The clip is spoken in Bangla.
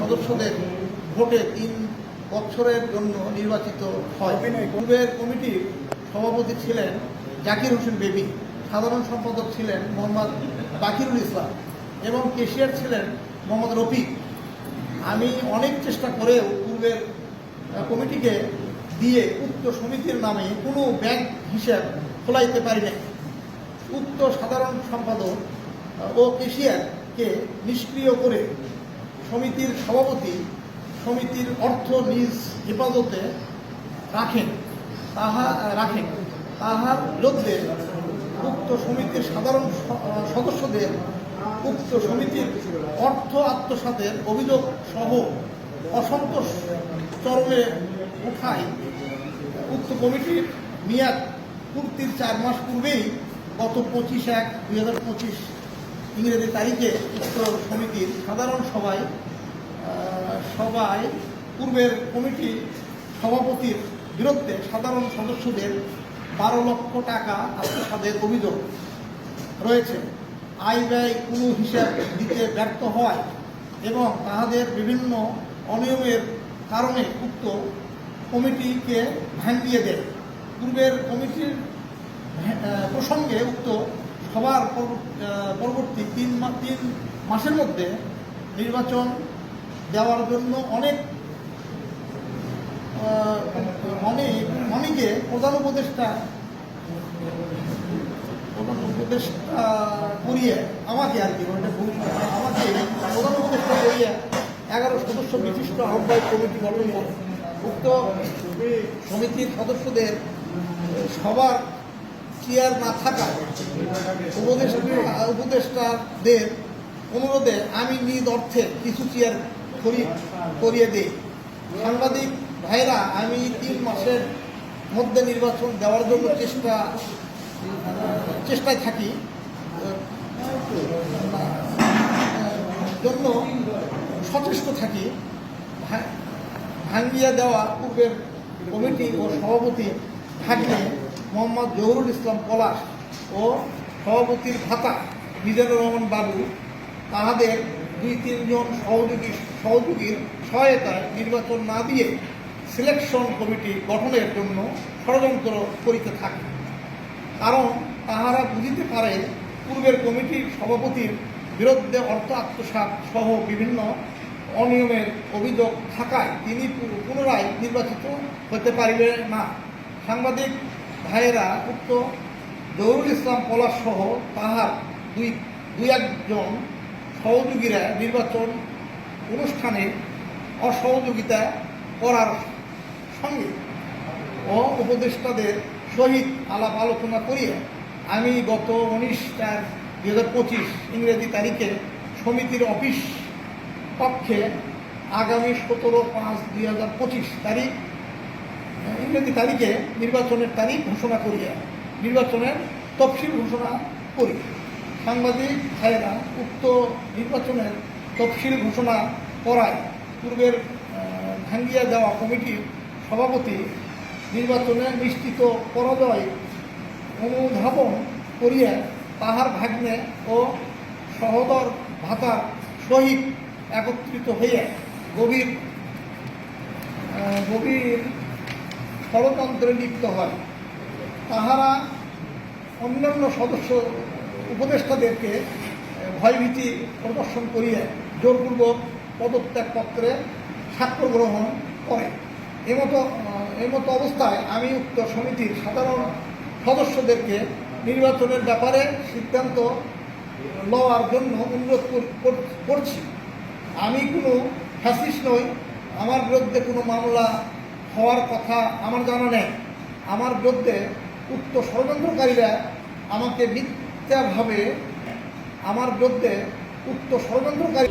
সদস্যদের ভোটে তিন বছরের জন্য নির্বাচিত হয়। পূর্বের কমিটির সভাপতি ছিলেন জাকির হোসেন বেবি সাধারণ সম্পাদক ছিলেন মোহাম্মদ বাকিরুল ইসলাম এবং কেশিয়ার ছিলেন মোহাম্মদ রফিক। আমি অনেক চেষ্টা করেও পূর্বের কমিটিকে দিয়ে উক্ত সমিতির নামে কোনো ব্যাংক হিসাব খোলাইতে পারি নাই উক্ত সাধারণ সম্পাদক ও ও কেশিয়ারকে নিষ্ক্রিয় করে সমিতির সভাপতি, সমিতির অর্থ নিজ হেফাজতে রাখেন, তাহা, রাখেন, তাহার বিরুদ্ধে উক্ত সমিতির সাধারণ সদস্যদের উক্ত সমিতির অর্থ আত্মসাতের অভিযোগ সহ অসন্তোষ চরমে উঠায় উক্ত কমিটির মেয়াদ পূর্তির চার মাস পূর্বেই গত পঁচিশ এক দুই হাজার পঁচিশ ইংরেজি তারিখে উক্ত সমিতির সাধারণ সভায় সভায় পূর্বের কমিটি সভাপতির বিরুদ্ধে সাধারণ সদস্যদের বারো লক্ষ টাকা আত্মসাদের অভিযোগ রয়েছে। আয় ব্যয় কোনো হিসাব দিতে ব্যর্থ হয় এবং তাহাদের বিভিন্ন অনিয়মের কারণে উক্ত কমিটিকে ভাঙিয়ে দেয়। পূর্বের কমিটির প্রসঙ্গে উক্ত সবার পরবর্তী তিন তিন মাসের মধ্যে নির্বাচন দেওয়ার জন্য অনেক অনেক, অনেকে প্রধান উপদেষ্টা প্রধান উপদেষ্টা করিয়ে আমাকে আর কি ওটা ভুল আমাকে প্রধান উপদেষ্টা করিয়ে এগারো সদস্য বিশিষ্ট আহ্বায়ক কমিটি গঠন উক্ত সমিতির সদস্যদের সবার চেয়ার না থাকায় উপদেষ্টা উপদেষ্টাদের অনুরোধে আমি নিজ অর্থে কিছু চেয়ার করি- করিয়ে দিই। সাংবাদিক ভাইরা, আমি তিন মাসের মধ্যে নির্বাচন দেওয়ার জন্য চেষ্টা, চেষ্টায় থাকি। জন্য সচেষ্ট থাকি। ভাঙ্গিয়া দেওয়া পূর্বের কমিটি ও সভাপতি থাকলে মোহাম্মদ জহুরুল ইসলাম পলাশ ও সভাপতির ভাতা মিজানুর রহমান বাবু, তাহাদের দুই তিনজন সহযোগী সহযোগীর সহায়তায় নির্বাচন না দিয়ে সিলেকশন কমিটি গঠনের জন্য ষড়যন্ত্র করিতে থাকে। কারণ তাহারা বুঝিতে পারে পূর্বের কমিটির সভাপতির বিরুদ্ধে অর্থ আত্মসাৎ সহ বিভিন্ন অনিয়মের অভিযোগ থাকায় তিনি পুনরায় নির্বাচিত হতে পারিবে না। সাংবাদিক ভাইয়েরা উক্ত জহুরুল ইসলাম পলাশ সহ তাহার দুই দুই একজন সহযোগীরা নির্বাচন অনুষ্ঠানে অসহযোগিতা করার সঙ্গে ও উপদেষ্টাদের সহিত আলাপ আলোচনা করিয়া আমি গত উনিশ চার দুই হাজার পঁচিশ ইংরেজি তারিখে সমিতির অফিস পক্ষে আগামী সতেরো পাঁচ দুই হাজার পঁচিশ তারিখ ইংরেজি তারিখে নির্বাচনের তারিখ ঘোষণা করিয়া, নির্বাচনের তফসিল ঘোষণা করি। সাংবাদিক ভাইয়েরা উক্ত নির্বাচনের তফসিল ঘোষণা করায় পূর্বের ভাঙ্গিয়া দেওয়া কমিটির সভাপতি নির্বাচনে নিশ্চিত পরাজয় অনুধাবন করিয়া তাহার ভাগ্নে ও সহদর ভাতার সহিত একত্রিত হইয়া গভীর গভীর ষড়যন্ত্রে লিপ্ত হয় তাহারা অন্যান্য সদস্য উপদেষ্টাদেরকে ভয়ভীতি প্রদর্শন করিয়ে জোরপূর্বক পদত্যাগপত্রে স্বাক্ষর গ্রহণ করে। এমতো এমতো অবস্থায় আমি উক্ত সমিতির সাধারণ সদস্যদেরকে নির্বাচনের ব্যাপারে সিদ্ধান্ত লওয়ার জন্য অনুরোধ কর- কর- করছি। আমি কোনো ফ্যাসিস নই। আমার বিরুদ্ধে কোনো মামলা হওয়ার কথা আমার জানা নেই। আমার বিরুদ্ধে উক্ত ষড়যন্ত্রকারীরা আমাকে মিথ্যাভাবে আমার বিরুদ্ধে উক্ত ষড়যন্ত্রকারী